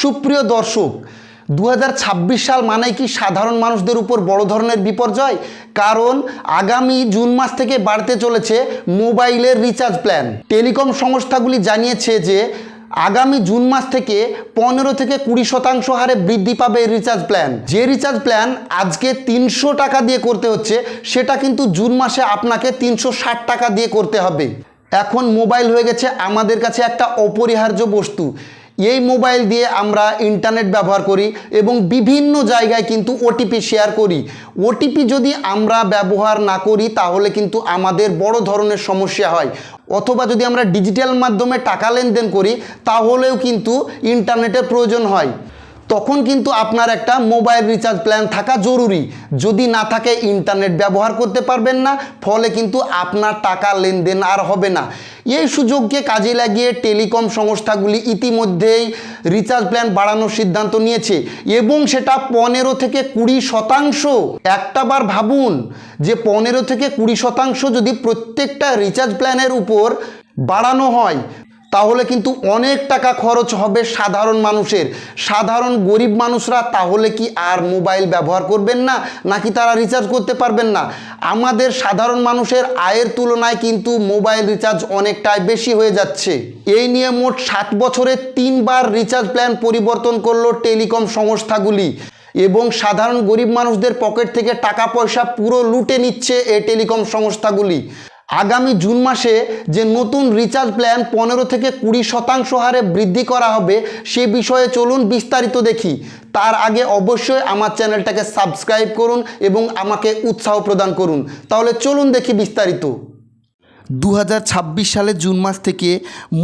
সুপ্রিয় দর্শক দু হাজার ছাব্বিশ সাল মানে কি সাধারণ মানুষদের উপর বড় ধরনের বিপর্যয়? কারণ আগামী জুন মাস থেকে বাড়তে চলেছে মোবাইলের রিচার্জ প্ল্যান। টেলিকম সংস্থাগুলি জানিয়েছে যে, আগামী জুন মাস থেকে পনেরো থেকে কুড়ি শতাংশ হারে বৃদ্ধি পাবে রিচার্জ প্ল্যান। যে রিচার্জ প্ল্যান আজকে তিনশো টাকা দিয়ে করতে হচ্ছে, সেটা কিন্তু জুন মাসে আপনাকে তিনশো ষাট টাকা দিয়ে করতে হবে। এখন মোবাইল হয়ে গেছে আমাদের কাছে একটা অপরিহার্য বস্তু। এই মোবাইল দিয়ে আমরা ইন্টারনেট ব্যবহার করি এবং বিভিন্ন জায়গায় কিন্তু ওটিপি শেয়ার করি। ওটিপি যদি আমরা ব্যবহার না করি, তাহলে কিন্তু আমাদের বড় ধরনের সমস্যা হয়। অথবা যদি আমরা ডিজিটাল মাধ্যমে টাকা লেনদেন করি, তাহলেও কিন্তু ইন্টারনেটের প্রয়োজন হয়। তখন কিন্তু আপনার একটা মোবাইল রিচার্জ প্ল্যান থাকা জরুরি। যদি না থাকে, ইন্টারনেট ব্যবহার করতে পারবেন না, ফলে কিন্তু আপনার টাকা লেনদেন আর হবে না। এই সুযোগকে কাজে লাগিয়ে টেলিকম সংস্থাগুলি ইতিমধ্যেই রিচার্জ প্ল্যান বাড়ানোর সিদ্ধান্ত নিয়েছে এবং সেটা পনেরো থেকে কুড়ি শতাংশ। একটা বার ভাবুন যে পনেরো থেকে কুড়ি শতাংশ যদি প্রত্যেকটা রিচার্জ প্ল্যানের উপর বাড়ানো হয় তাহলে কিন্তু অনেক টাকা খরচ হবে সাধারণ মানুষের। সাধারণ গরিব মানুষরা তাহলে কি আর মোবাইল ব্যবহার করবেন না? নাকি তারা রিচার্জ করতে পারবেন না? আমাদের সাধারণ মানুষের আয়ের তুলনায় কিন্তু মোবাইল রিচার্জ অনেকটাই বেশি হয়ে যাচ্ছে। এই নিয়ে মোট সাত বছরে তিনবার রিচার্জ প্ল্যান পরিবর্তন করল টেলিকম সংস্থাগুলি। এবং সাধারণ গরিব মানুষদের পকেট থেকে টাকা পয়সা পুরো লুটে নিচ্ছে এই টেলিকম সংস্থাগুলি। আগামী জুন মাসে যে নতুন রিচার্জ প্ল্যান পনেরো থেকে কুড়ি শতাংশ হারে বৃদ্ধি করা হবে, সে বিষয়ে চলুন বিস্তারিত দেখি। তার আগে অবশ্যই আমার চ্যানেলটাকে সাবস্ক্রাইব করুন এবং আমাকে উৎসাহ প্রদান করুন। তাহলে চলুন দেখি বিস্তারিত। দু হাজার ছাব্বিশ সালে জুন মাস থেকে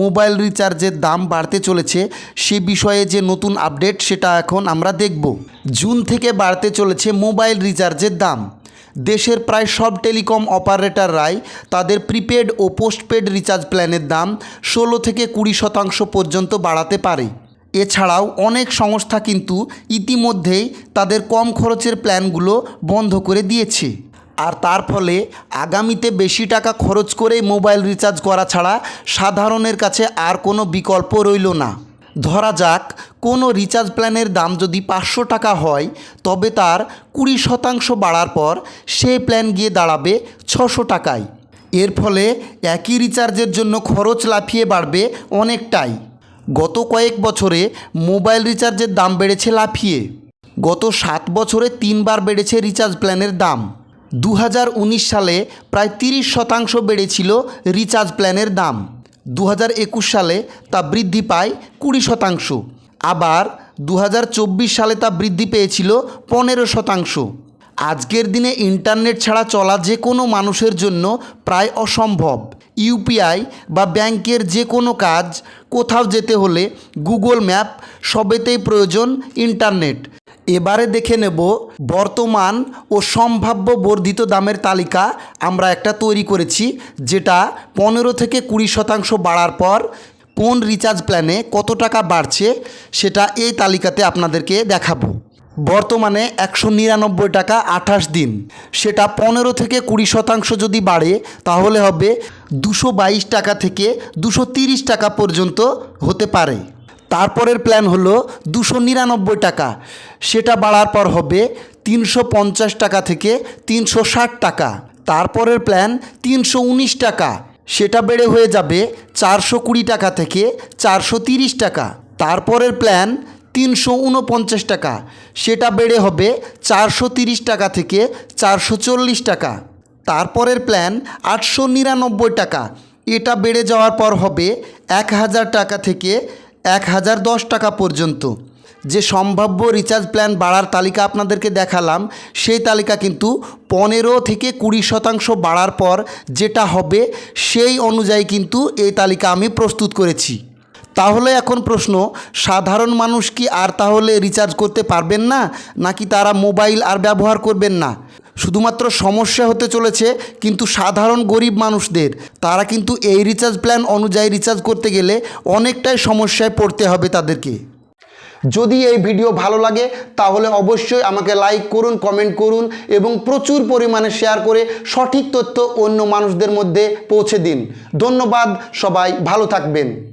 মোবাইল রিচার্জের দাম বাড়তে চলেছে, সে বিষয়ে যে নতুন আপডেট সেটা এখন আমরা দেখব। জুন থেকে বাড়তে চলেছে মোবাইল রিচার্জের দাম। দেশের প্রায় সব টেলিকম অপারেটররাই তাদের প্রিপেড ও পোস্টপেড রিচার্জ প্ল্যানের দাম ষোলো থেকে কুড়ি শতাংশ পর্যন্ত বাড়াতে পারে। এছাড়াও অনেক সংস্থা কিন্তু ইতিমধ্যেই তাদের কম খরচের প্ল্যানগুলো বন্ধ করে দিয়েছে। আর তার ফলে আগামীতে বেশি টাকা খরচ করে মোবাইল রিচার্জ করা ছাড়া সাধারণের কাছে আর কোনো বিকল্প রইল না। ধরা যাক কোনো রিচার্জ প্ল্যানের দাম যদি পাঁচশো টাকা হয়, তবে তার কুড়ি শতাংশ বাড়ার পর সেই প্ল্যান গিয়ে দাঁড়াবে ছশো টাকায়। এর ফলে একই রিচার্জের জন্য খরচ লাফিয়ে বাড়বে অনেকটাই। গত কয়েক বছরে মোবাইল রিচার্জের দাম বেড়েছে লাফিয়ে। গত সাত বছরে তিনবার বেড়েছে রিচার্জ প্ল্যানের দাম। দু হাজার উনিশ সালে প্রায় তিরিশ শতাংশ বেড়েছিল রিচার্জ প্ল্যানের দাম। দু হাজার একুশ সালে তা বৃদ্ধি পায় কুড়ি শতাংশ। আবার দু হাজার চব্বিশ সালে তা বৃদ্ধি পেয়েছিল পনেরো শতাংশ। আজকের দিনে ইন্টারনেট ছাড়া চলা যে কোনো মানুষের জন্য প্রায় অসম্ভব। ইউপিআই বা ব্যাংকের যে কোনো কাজ, কোথাও যেতে হলে গুগল ম্যাপ সবেতেই প্রয়োজন ইন্টারনেট। এবারে দেখে নেব বর্তমান ও সম্ভাব্য বর্ধিত দামের তালিকা আমরা একটা তৈরি করেছি, যেটা পনেরো থেকে কুড়ি শতাংশ বাড়ার পর কোন রিচার্জ প্ল্যানে কত টাকা বাড়ছে সেটা এই তালিকাতে আপনাদেরকে দেখাবো। বর্তমানে একশো নিরানব্বই টাকা আঠাশ দিন। সেটা পনেরো থেকে কুড়ি শতাংশ যদি বাড়ে, তাহলে হবে দুশো বাইশ টাকা থেকে দুশো তিরিশ টাকা পর্যন্ত হতে পারে। তারপরের প্ল্যান হলো দুশো নিরানব্বই টাকা। সেটা বাড়ার পর হবে তিনশো পঞ্চাশ টাকা থেকে তিনশো ষাট টাকা। তারপরের প্ল্যান তিনশো উনিশ টাকা। সেটা বেড়ে হয়ে যাবে চারশো কুড়ি টাকা থেকে চারশো তিরিশ টাকা। তারপরের প্ল্যান তিনশো উনপঞ্চাশ টাকা। সেটা বেড়ে হবে চারশো তিরিশ টাকা থেকে চারশো চল্লিশ টাকা। তারপরের প্ল্যান আটশো নিরানব্বই টাকা। এটা বেড়ে যাওয়ার পর হবে এক হাজার টাকা থেকে এক হাজার দশ টাকা পর্যন্ত। যে সম্ভাব্য রিচার্জ প্ল্যান বাড়ার তালিকা আপনাদেরকে দেখালাম, সেই তালিকা কিন্তু পনেরো থেকে কুড়ি শতাংশ বাড়ার পর যেটা হবে, সেই অনুযায়ী কিন্তু এই তালিকা আমি প্রস্তুত করেছি। তাহলে এখন প্রশ্ন, সাধারণ মানুষ কি আর তাহলে রিচার্জ করতে পারবেন না, নাকি তারা মোবাইল আর ব্যবহার করবেন না? শুধুমাত্র সমস্যা হতে চলেছে কিন্তু সাধারণ গরিব মানুষদের, তারা কিন্তু এই রিচার্জ প্ল্যান অনুযায়ী রিচার্জ করতে গেলে অনেকটাই সমস্যায় পড়তে হবে তাদেরকে। যদি এই ভিডিও ভালো লাগে, তাহলে অবশ্যই আমাকে লাইক করুন কমেন্ট করুন এবং প্রচুর পরিমাণে শেয়ার করে সঠিক তথ্য অন্য মানুষদের মধ্যে পৌঁছে দিন। ধন্যবাদ, সবাই ভালো থাকবেন।